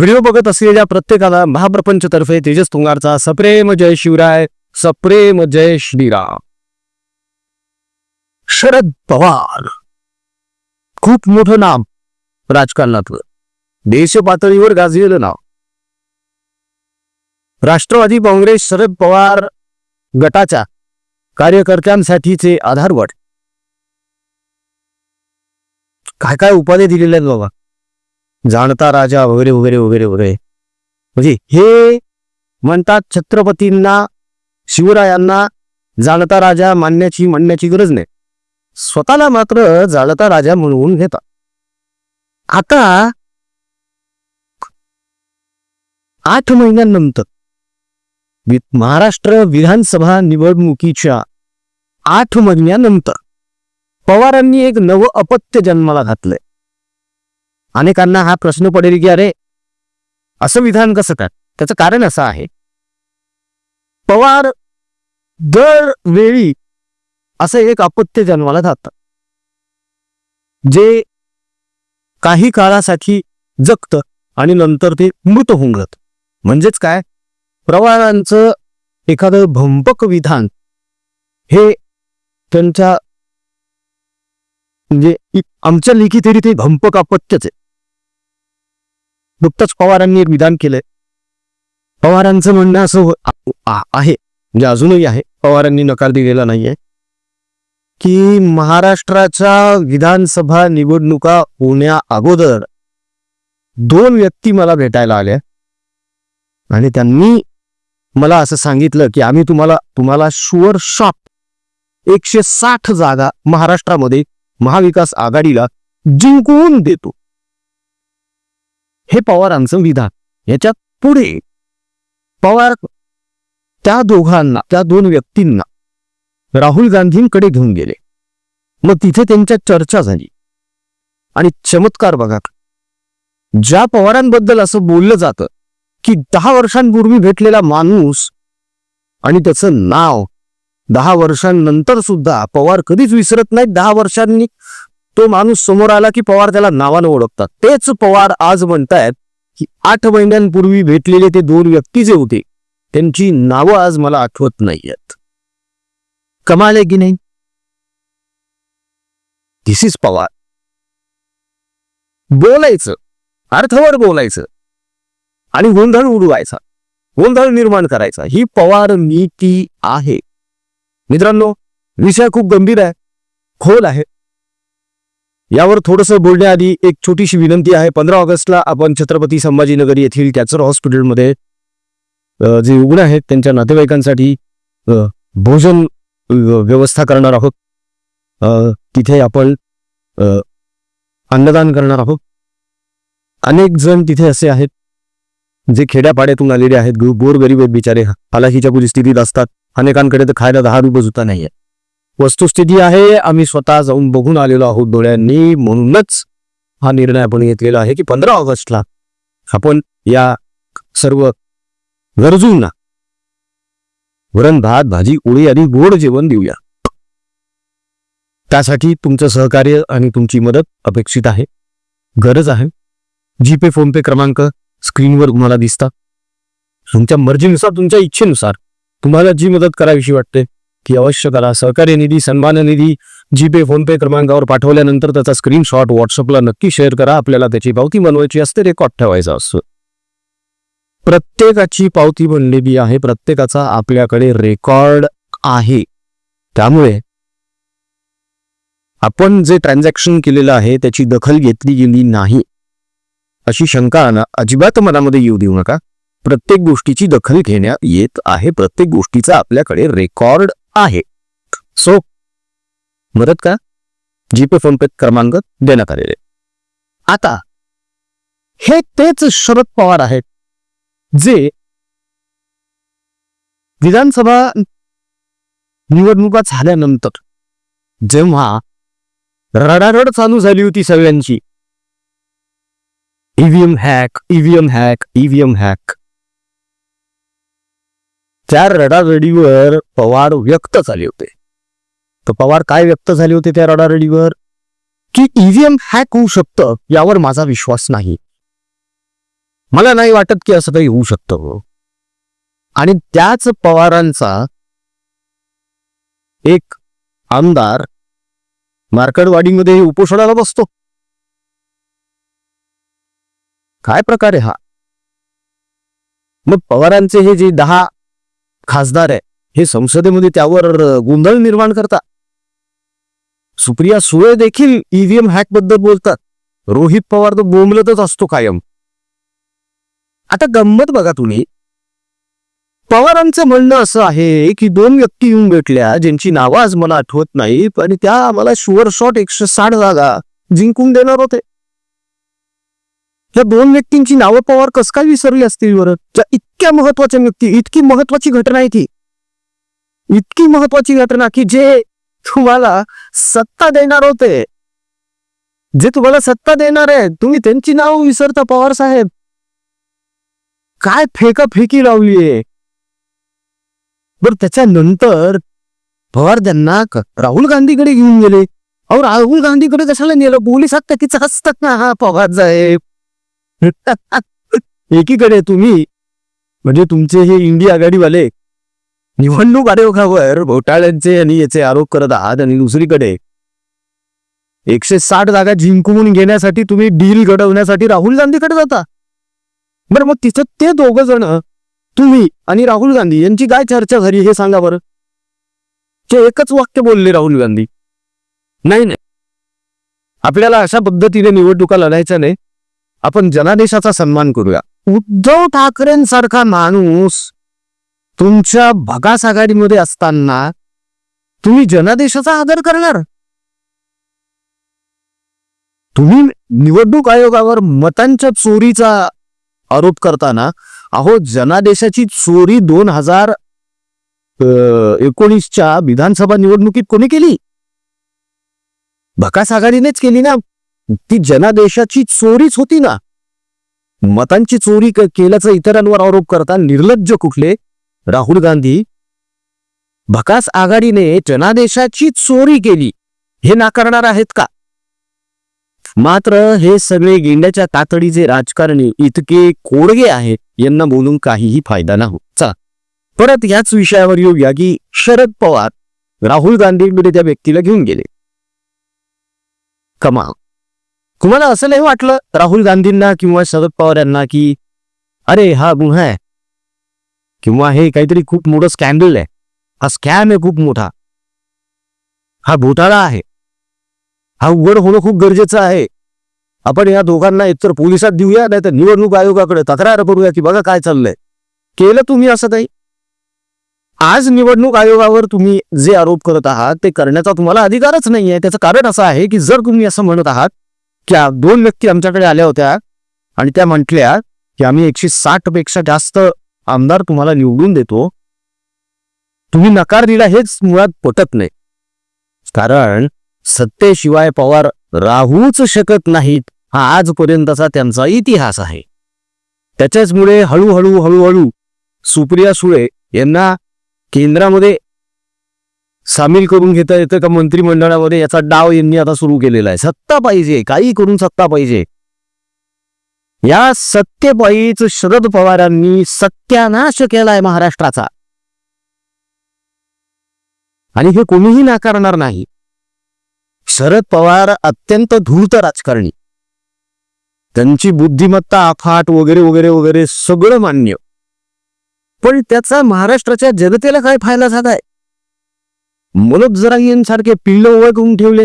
Video बघत असलेल्या प्रत्येकाला महाप्रपंच तर्फे तेजस तुंगारचा सप्रेम जय शिवराय सप्रेम जय श्रीराम. शरद पवार. खूप मोठं नाम राजकारणातलं. देश पातळीवर गाजलेलं नाव. राष्ट्रवादी काँग्रेस शरद पवार गटाच्या कार्यकर्त्यांसाठीचे आधारवट. काय काय उपाधी दिलेल्या आहेत बाबा? जाणता राजा वगैरे वगैरे वगैरे वगैरे. म्हणजे हे म्हणतात छत्रपतींना शिवरायांना जाणता राजा मानण्याची म्हणण्याची गरज नाही. स्वतःला मात्र जाणता राजा म्हणून घेतात. आता आठ महिन्यानंतर महाराष्ट्र विधानसभा निवडणुकीच्या आठ महिन्यानंतर पवारांनी एक नवं अपत्य जन्माला घातलंय. अनेकांना हा प्रश्न पडेल की अरे असं विधान कसं काय त्याचं कारण असं आहे. पवार दरवेळी असं एक अपत्य जन्माला घालतात जे काही काळासाठी जगतं आणि नंतर ते मृत होऊन जात. म्हणजेच काय? पवारांचं एखादं भंपक विधान हे त्यांच्या म्हणजे आमच्या लेखी तरी ते भंपक अपत्यच आहे. नुकतंच पवारांनी एक विधान केलंय. पवारांचं म्हणणं असं हो- आहे म्हणजे अजूनही आहे पवारांनी नकार दिलेला नाहीये की महाराष्ट्राच्या विधानसभा निवडणुका होण्या अगोदर दोन व्यक्ती मला भेटायला आल्या. आणि त्यांनी मला असं सांगितलं की आम्ही तुम्हाला तुम्हाला शुअर शॉट एकशे साठ जागा महाराष्ट्रामध्ये महाविकास आघाडीला जिंकवून देतो. हे पवारांचं विधान. याच्यात पुढे पवार त्या दोघांना त्या दोन व्यक्तींना राहुल गांधींकडे घेऊन गेले. मग तिथे त्यांच्या चर्चा झाली. आणि चमत्कार बघा. ज्या पवारांबद्दल असं बोललं जातं की दहा वर्षांपूर्वी भेटलेला माणूस आणि त्याचं नाव दहा वर्षांनंतर सुद्धा पवार कधीच विसरत नाहीत. दहा वर्षांनी तो माणूस समोर आला की पवार त्याला नावानं ओळखतात. तेच पवार आज म्हणतायत की आठ महिन्यांपूर्वी भेटलेले ते दोन व्यक्ती जे होते त्यांची नावं आज मला आठवत नाहीयेत. कमाल आहे की नाही? This is Pawar. बोलायचं. अर्थवर बोलायचं. आणि गोंधळ उडवायचा. गोंधळ निर्माण करायचा. ही पवार नीती आहे. मित्रांनो विषय खूप गंभीर आहे. खोल आहे. यावर थोडंसं बोलण्याआधी एक छोटीशी विनंती आहे. पंधरा ऑगस्टला आपण छत्रपती संभाजीनगर येथील कॅन्सर हॉस्पिटलमध्ये जे रुग्ण आहेत त्यांच्या नातेवाईकांसाठी भोजन व्यवस्था करणार आहोत. तिथे आपण अन्नदान करणार आहोत. अनेक जण तिथे असे आहेत जे खेड्यापाड्यातून आलेले आहेत गोरगरीब आहेत बिचारे. हालाकीच्या परिस्थितीत असतात. अनेकांकडे तर खायला दहा रुपये सुद्धा आहे वस्तुस्थिती आहे. आम्ही स्वतः जाऊन बघून आलेलो आहोत डोळ्यांनी म्हणूनच हा निर्णय आपण घेतलेला आहे की पंधरा ऑगस्टला आपण या सर्व गरजूंना वरण भात भाजी उडी आणि गोड जेवण देऊया. त्यासाठी तुमचं सहकार्य आणि तुमची मदत अपेक्षित आहे. गरज आहे. जीपे फोनपे क्रमांक स्क्रीनवर तुम्हाला दिसता तुमच्या मर्जीनुसार तुमच्या इच्छेनुसार तुम्हाला जी मदत करावीशी वाटते की अवश्य करा. सहकार्य निधी सन्मान निधी जीपे फोनपे क्रमांकावर पाठवल्यानंतर त्याचा स्क्रीनशॉट व्हॉट्सअपला नक्की शेअर करा. आपल्याला त्याची पावती बनवायची असते रेकॉर्ड ठेवायचा असतो. प्रत्येकाची पावती बनलेली आहे प्रत्येकाचा आपल्याकडे रेकॉर्ड आहे. त्यामुळे आपण जे ट्रान्झॅक्शन केलेलं आहे त्याची दखल घेतली गेली नाही. अशी शंका ना अजिबात मनामध्ये येऊ देऊ नका. प्रत्येक गोष्टीची दखल घेण्यात येत आहे. प्रत्येक गोष्टीचा आपल्याकडे रेकॉर्ड आहे. सो मदत का? जीपे फोनपे क्रमांक देण्यात आलेले. आता हे तेच शरद पवार आहेत जे विधानसभा निवडणुका झाल्यानंतर जेव्हा रडारड चालू झाली होती सगळ्यांची. EVM hack EVM hack EVM hack त्या रडारडीवर पवार व्यक्त झाले होते. तर पवार काय व्यक्त झाले होते त्या रडारडीवर? की ईव्हीएम हॅक होऊ शकतं यावर माझा विश्वास नाही. मला नाही वाटत की असं काही होऊ शकतं हो. आणि त्याच पवारांचा एक आमदार मार्कडवाडीमध्ये उपोषणाला बसतो. काय प्रकार आहे हा? मग पवारांचे हे जे दहा खासदार आहे. हे संसदेमध्ये त्यावर गोंधळ निर्माण करतात. सुप्रिया सुळे देखील ईव्हीएम हॅकबद्दल बोलतात. रोहित पवार तर बोंबलतच असतो कायम. आता गंमत बघा तुम्ही. पवारांचं म्हणणं असं आहे की दोन व्यक्ती येऊन भेटल्या ज्यांची नावं आज मला आठवत नाही पण त्या आम्हाला शुअर शॉट एकशे साठ जागा जिंकून देणार होते. या दोन व्यक्तींची नावं पवार कस काय विसरली असतील बरं? ज्या इतक्या महत्त्वाच्या व्यक्ती इतकी महत्वाची घटना आहे ती. इतकी महत्वाची घटना की जे तुम्हाला सत्ता देणार होते. जे तुम्हाला सत्ता देणार आहे तुम्ही त्यांची नाव विसरता पवार साहेब. काय फेकाफेकी लावलीये बर त्याच्यानंतर पवार त्यांना राहुल गांधीकडे घेऊन गेले. अहो राहुल गांधीकडे कशाला नेलं? पोलिसात टकीच हसतात ना हा पवार साहेब. एकीकडे तुम्ही म्हणजे तुमचे हे इंडिया आघाडीवाले निवडणूक आयोगावर घोटाळ्यांचे आणि याचे आरोप करत आहात आणि दुसरीकडे एकशे साठ जागा जिंकवून घेण्यासाठी तुम्ही डील घडवण्यासाठी राहुल गांधीकडे जाता. बरं मग तिथं ते दोघ जण तुम्ही आणि राहुल गांधी यांची काय चर्चा झाली हे सांगा बरं. ते एकच वाक्य बोलले राहुल गांधी. नाही नाही. आपल्याला अशा पद्धतीने निवडणुका लढायच्या नाही. आपण जनादेशाचा सन्मान करूया. उद्धव ठाकरेंसारखा माणूस तुमच्या भगास आघाडीमध्ये असताना तुम्ही जनादेशाचा आदर करणार? तुम्ही निवडणूक आयोगावर मतांच्या चोरीचा आरोप करताना अहो जनादेशाची चोरी दोन हजार एकोणीसच्या विधानसभा निवडणुकीत कोणी केली? भकास आघाडीनेच केली ना? ती जनादेशाची चोरीच होती ना. मतांची चोरी केल्याचा इतरांवर आरोप करता निर्लज्ज कुठले? राहुल गांधी. भकास आघाडीने जनादेशाची चोरी केली. हे नाकारणार आहेत का? मात्र हे सगळे गेंड्याच्या तातडीचे राजकारणी इतके कोडगे आहेत यांना बोलून काहीही फायदा नाही. चा परत याच विषयावर येऊया की शरद पवार राहुल गांधीकडे त्या व्यक्तीला घेऊन गेले. कमाल. तुम्हाला असं नाही वाटलं राहुल गांधींना किंवा शरद पवार यांना की अरे हा गुन्हा आहे. किंवा हे काहीतरी खूप मोठं स्कॅन्डल आहे. हा स्कॅम आहे खूप मोठा. हा घोटाळा आहे. हा उघड होणं खूप गरजेचं आहे. आपण या दोघांना एकतर पोलिसात देऊया नाही तर निवडणूक आयोगाकडे तक्रार करूया की बघा काय चाललंय. केलं तुम्ही असं काही? आज निवडणूक आयोगावर तुम्ही जे आरोप करत आहात ते करण्याचा तुम्हाला अधिकारच नाही आहे त्याचं कारण असं आहे की जर तुम्ही असं म्हणत आहात त्या दोन व्यक्ती आमच्याकडे आल्या होत्या आणि त्या म्हटल्या की आम्ही एकशे साठपेक्षा जास्त आमदार तुम्हाला निवडून देतो. तुम्ही नकार दिला हेच मुळात पटत नाही. कारण सत्तेशिवाय पवार राहूच शकत नाहीत हा आजपर्यंतचा त्यांचा इतिहास आहे. त्याच्याचमुळे हळूहळू हळूहळू सुप्रिया सुळे यांना केंद्रामध्ये सामील करून घेता येतं का मंत्रिमंडळामध्ये? याचा डाव यांनी आता सुरू केलेला आहे. सत्ता पाहिजे काही करून सत्ता पाहिजे. या सत्तेपायीच शरद पवारांनी सत्यानाश केलाय महाराष्ट्राचा. आणि हे कोणीही नाकारणार नाही. शरद पवार अत्यंत धूर्त राजकारणी. त्यांची बुद्धिमत्ता अफाट वगैरे वगैरे वगैरे सगळं मान्य. पण त्याचा महाराष्ट्राच्या जनतेला काय फायदा झालाय? मनोज जरांगेंसारखे पिल्ल ओळख करून ठेवले.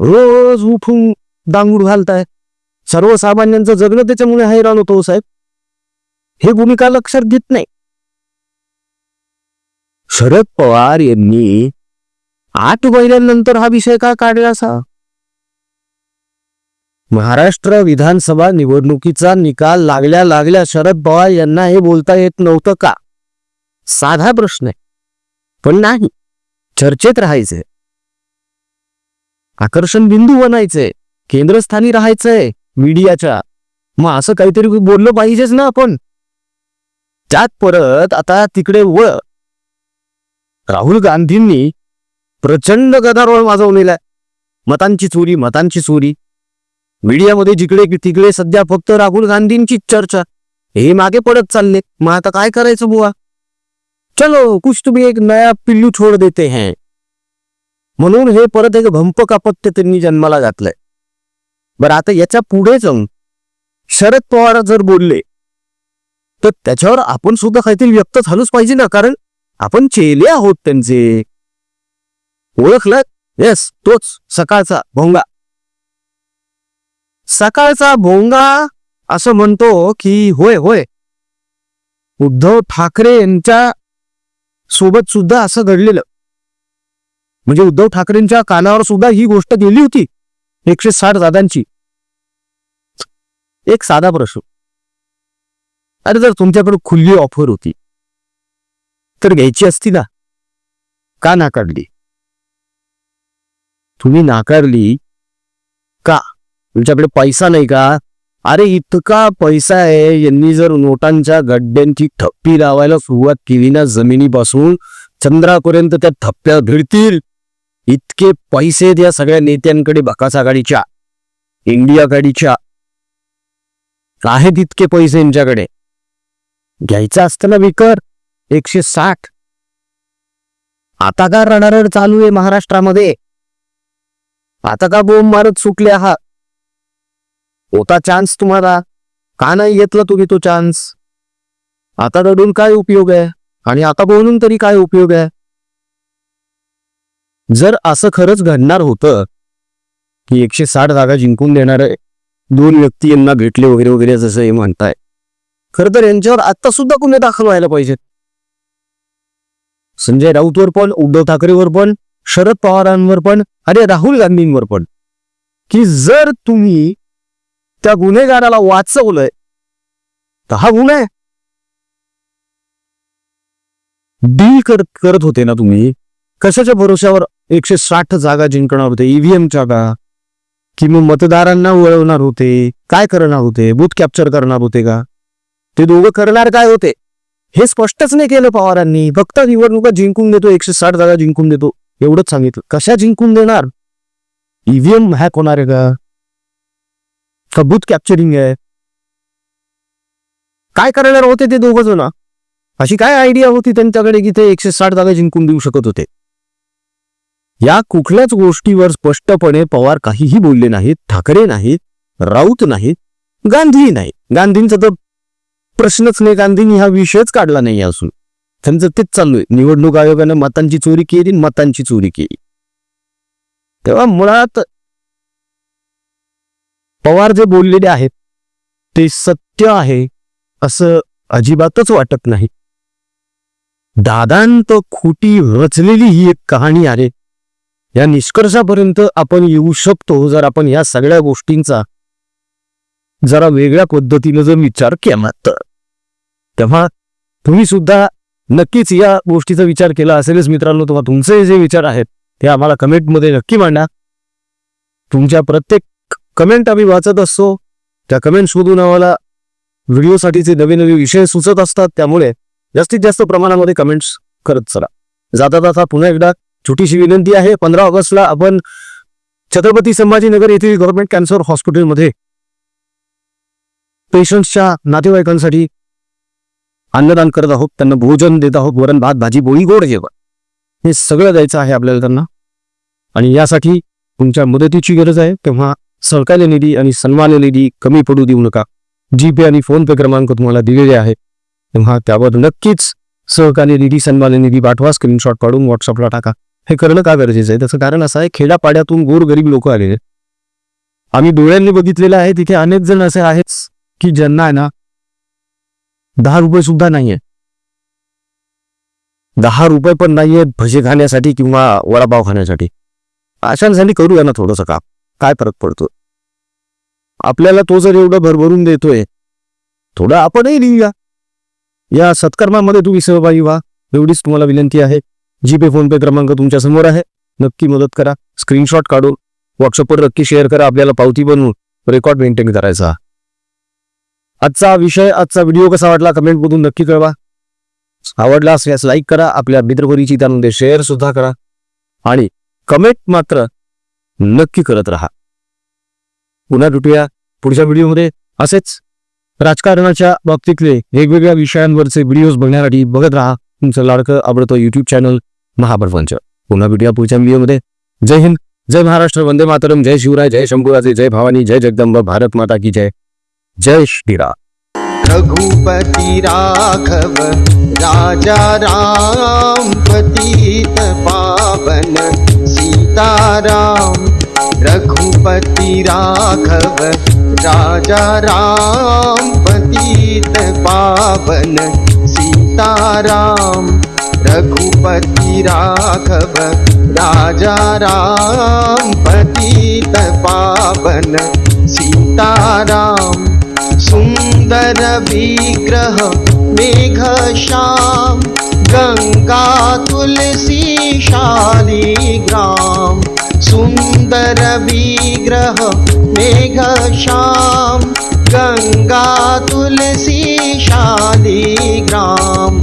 रोज उठून दांगूड घालताय. सर्वसामान्यांचं जगणं त्याच्यामुळे हैराण होतो हो साहेब. हे भूमिका लक्षात घेत नाही. शरद पवार यांनी आठ महिन्यांनंतर हा विषय का काढला असा? महाराष्ट्र विधानसभा निवडणुकीचा निकाल लागल्या लागल्या शरद पवार यांना हे बोलता येत नव्हतं का? साधा प्रश्न आहे. पण नाही. चर्चेत राहायचंय आकर्षण बिंदू बनायचंय केंद्रस्थानी राहायचंय मीडियाच्या. मग असं काहीतरी बोललं पाहिजेच ना आपण. त्यात परत आता तिकडे व. राहुल गांधींनी प्रचंड गदारोळ माजवलेला मतांची चोरी मतांची चोरी. मीडियामध्ये जिकडे तिकडे सध्या फक्त राहुल गांधींची चर्चा. हे मागे पडत चालले. मग आता काय करायचं बुवा? चलो कुछ तुम्ही एक नया पिल्लू छोड देते हैं। म्हणून हे परत एक भंपक अपत्य त्यांनी जन्माला घातलंय। बरं आता याच्यापुढे जाऊन शरद पवार जर बोलले तर त्याच्यावर आपण सुद्धा काहीतरी व्यक्त झालोच पाहिजे ना कारण आपण चेले आहोत त्यांचे. ओळखलं येस तोच सकाळचा भोंगा. सकाळचा भोंगा असं म्हणतो की होय होय. उद्धव ठाकरे यांच्या सोबत सुद्धा असं घडलेलं. म्हणजे उद्धव ठाकरेंच्या कानावर सुद्धा ही गोष्ट गेली होती एकशे साठ जागांची. एक साधा प्रश्न. अरे जर तुमच्याकडे खुली ऑफर होती तर घ्यायची असती ना? का नाकारली? तुम्ही नाकारली का? तुमच्याकडे पैसा नाही का? अरे इतका पैसा आहे यांनी जर नोटांच्या गड्ड्यांची ठप्पी लावायला सुरुवात केली ना जमिनीपासून चंद्रापर्यंत त्या थप्प्या भिडतील. इतके पैसे त्या सगळ्या नेत्यांकडे बकास आघाडीच्या इंडिया आघाडीच्या. आहेत इतके पैसे यांच्याकडे. घ्यायचं असतं ना विकर एकशे साठ. आता का रणारड चालू आहे महाराष्ट्रामध्ये? आता का बोंब मारत सुटले आहात? होता चान्स तुम्हाला. का नाही घेतला तुम्ही तो चान्स आता रडून काय उपयोग आहे? आणि आता बोलून तरी काय उपयोग आहे? जर असं खरंच घडणार होतं की एकशे साठ जागा जिंकून देणारे दोन व्यक्ती यांना भेटले वगैरे वगैरे जसं हे म्हणताय खरं तर यांच्यावर आता सुद्धा गुन्हे दाखल व्हायला पाहिजेत. संजय राऊतवर पण उद्धव ठाकरेवर पण शरद पवारांवर पण अरे राहुल गांधींवर पण की जर तुम्ही त्या गुन्हेगाराला वाचवलंय. तर हा गुन्हा आहे. डील करत करत होते ना तुम्ही? कशाच्या भरोश्यावर एकशे साठ जागा जिंकणार होते? ईव्हीएमच्या का कि मग मतदारांना वळवणार होते? काय करणार होते? बूथ कॅप्चर करणार होते का? ते दोघं करणार काय होते? हे स्पष्टच नाही केलं पवारांनी. फक्त निवडणुका जिंकून देतो एकशे साठ जागा जिंकून देतो. एवढंच सांगितलं. कशा जिंकून देणार? ईव्हीएम हॅक होणार आहे का? का कॅप्चरिंग आहे? काय करणार होते ते दोघ जण? अशी काय आयडिया होती त्यांच्याकडे की ते एकशे साठ जागा जिंकून देऊ शकत होते? या कुठल्याच गोष्टीवर स्पष्टपणे पवार काहीही बोलले नाहीत ठाकरे नाहीत राऊत नाहीत गांधीही नाही गांधींचा तर प्रश्नच नाही. गांधींनी हा विषयच काढला नाही असून त्यांचं तेच चालू आहे निवडणूक आयोगानं मतांची चोरी केली मतांची चोरी केली. तेव्हा मुळात पवार जे बोललेले आहेत ते सत्य आहे असं अजिबातच वाटत नाही. दादांत खोटी रचलेली ही एक कहाणी आहे. या निष्कर्षापर्यंत आपण येऊ शकतो जर आपण या सगळ्या गोष्टींचा जरा वेगळ्या पद्धतीनं जर विचार केला तर. तेव्हा तुम्ही सुद्धा नक्कीच या गोष्टीचा विचार केला असेलच मित्रांनो तेव्हा तुमचे जे विचार आहेत ते आम्हाला कमेंटमध्ये नक्की मांडा. तुमच्या प्रत्येक कमेंट आम्ही वाचत असतो. त्या कमेंट शोधून आम्हाला व्हिडिओसाठीचे नवे नवे विषय सुचत असतात त्यामुळे जास्तीत जास्त प्रमाणामध्ये कमेंट्स करत चला. जाता जाता पुन्हा एकदा छोटीशी विनंती आहे पंधरा ऑगस्टला आपण छत्रपती संभाजीनगर येथील गव्हर्नमेंट कॅन्सर हॉस्पिटलमध्ये पेशंट्सच्या नातेवाईकांसाठी अन्नदान करत आहोत त्यांना भोजन देत आहोत वरण भात भाजी बोळी गोड जेवण. हे सगळं द्यायचं आहे आपल्याला त्यांना. आणि यासाठी तुमच्या मदतीची गरज आहे तेव्हा सहकार्य निधी आणि सन्मान निधी कमी पडू देऊ नका. जीपे आणि फोन पे क्रमांक तुम्हाला दिलेले आहे. तेव्हा त्यावर नक्कीच सहकार्य निधी सन्मान निधी पाठवा. स्क्रीनशॉट काढून व्हॉट्सअपला टाका. हे करणं का गरजेचं आहे? त्याचं कारण असं आहे खेड्यापाड्यातून गोरगरीब लोक आलेले आम्ही डोळ्यांनी बघितलेलं आहे तिथे अनेक जण असे आहेत की ज्यांना आहे ना दहा रुपये सुद्धा नाहीये. दहा रुपये पण नाहीये भजे खाण्यासाठी किंवा वडापाव खाण्यासाठी. अशांसाठी करूया ना थोडंसं काम. काय फरक पडतो? आपल्याला तो जर एवढं भरभरून देतोय थोडं आपणही लिहूया या सत्कर्मामध्ये तुम्ही सहभागी व्हा. एवढीच तुम्हाला विनंती आहे. जीपे फोन पे क्रमांक तुमच्यासमोर आहे. नक्की मदत करा. स्क्रीनशॉट काढून व्हॉट्सअपवर नक्की शेअर करा. आपल्याला पावती बनवून रेकॉर्ड मेंटेन करायचा. आजचा विषय आजचा व्हिडिओ कसा वाटला कमेंटमधून नक्की कळवा. आवडला असल्यास लाईक करा. आपल्या मित्रपरिचितांमध्ये शेअर सुद्धा करा. आणि कमेंट मात्र नक्की करत राहा. पुन्हा भेटूया पुढच्या व्हिडिओमध्ये. असेच राजकारणाच्या बाबतीतले वेगवेगळ्या विषयांवरचे व्हिडिओज बघण्यासाठी बघत राहा. तुमचं लाडकं आवडतं युट्यूब चॅनल महाप्रपंच पुन्हा भेटूया पुढच्या व्हिडिओमध्ये. जय हिंद जय महाराष्ट्र वंदे मातरम जय शिवराय जय शंभूराजे जय भवानी जय जगदंब भारत माता की जय. जय श्रीराम रघुपति राघव राजा राम पतित पावन. सीताराम रघुपति राघव राजा राम पतित पावन। सीताराम रघुपति राघव राजा राम पतित पावन। सीताराम सुन्दर विग्रह मेघ श्याम गङ्गा तुलसी शालिग्राम सुन्दर विग्रह मेघ श्याम गङ्गा तुलसी शालिग्राम